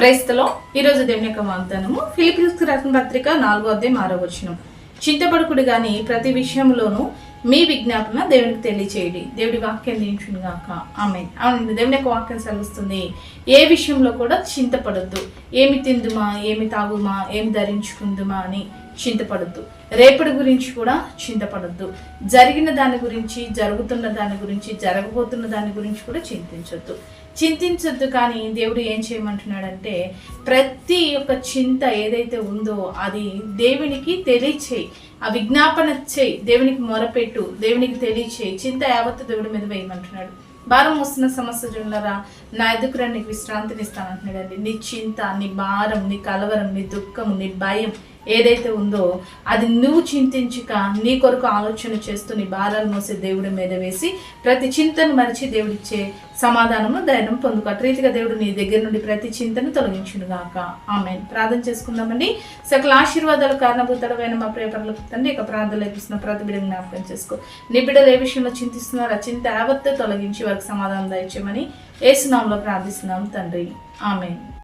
క్రైస్తలో ఈరోజు దేవుని యొక్క వాగ్దానము ఫిలిపిన్స్కి రాసిన పత్రిక నాలుగో అధ్యాయం ఆరో వచనం. చింతపడుకుడు కానీ ప్రతి విషయంలోనూ మీ విజ్ఞాపన దేవునికి తెలియచేయండి. దేవుడి వాక్యం దీంచును గాక ఆమె అవునండి దేవుని యొక్క వాక్యం సెలవుస్తుంది. ఏ విషయంలో కూడా చింతపడద్దు. ఏమి తిందుమా ఏమి తాగుమా ఏమి ధరించుకుందుమా అని చింతపడద్దు. రేపటి గురించి కూడా చింతపడద్దు. జరిగిన దాని గురించి జరుగుతున్న దాని గురించి జరగబోతున్న దాని గురించి కూడా చింతించొద్దు. చింతించొద్దు కానీ దేవుడు ఏం చేయమంటున్నాడంటే ప్రతి ఒక్క చింత ఏదైతే ఉందో అది దేవునికి తెలియచేయి. ఆ విజ్ఞాపన చేయి. దేవునికి మొరపెట్టు. దేవునికి తెలియచేయి. చింత యావత్తు దేవుడి మీద వేయమంటున్నాడు. భారం వస్తున్న సమస్య జున్నరా నా ఎదుకురా నీకు విశ్రాంతిని ఇస్తానంటున్నాడండి. నీ చింత నీ భారం నీ కలవరం నీ దుఃఖం నీ భయం ఏదైతే ఉందో అది నువ్వు చింతించక నీ కొరకు ఆలోచన చేస్తూ నీ భారాలు మోసే దేవుడి మీద వేసి ప్రతి చింతను మరిచి దేవుడిచ్చే సమాధానము ధైర్యం పొందుకు రీతిగా దేవుడు నీ దగ్గర నుండి ప్రతి చింతను తొలగించును గాక ఆమె ప్రార్థన చేసుకుందామండి. సకల ఆశీర్వాదాలు కారణభూతలమైన మా ప్రేపర్ల తండ్రి ఇక ప్రార్థన లేపిస్తున్న ప్రతి బిడ్డ జ్ఞాపకం చేసుకో. నీ బిడ్డలు ఏ విషయంలో చింతిస్తున్నారో ఆ చింత యావత్తు తొలగించి వారికి సమాధానం దయచేయమని ఏసునాంలో ప్రార్థిస్తున్నాం తండ్రి. ఆమె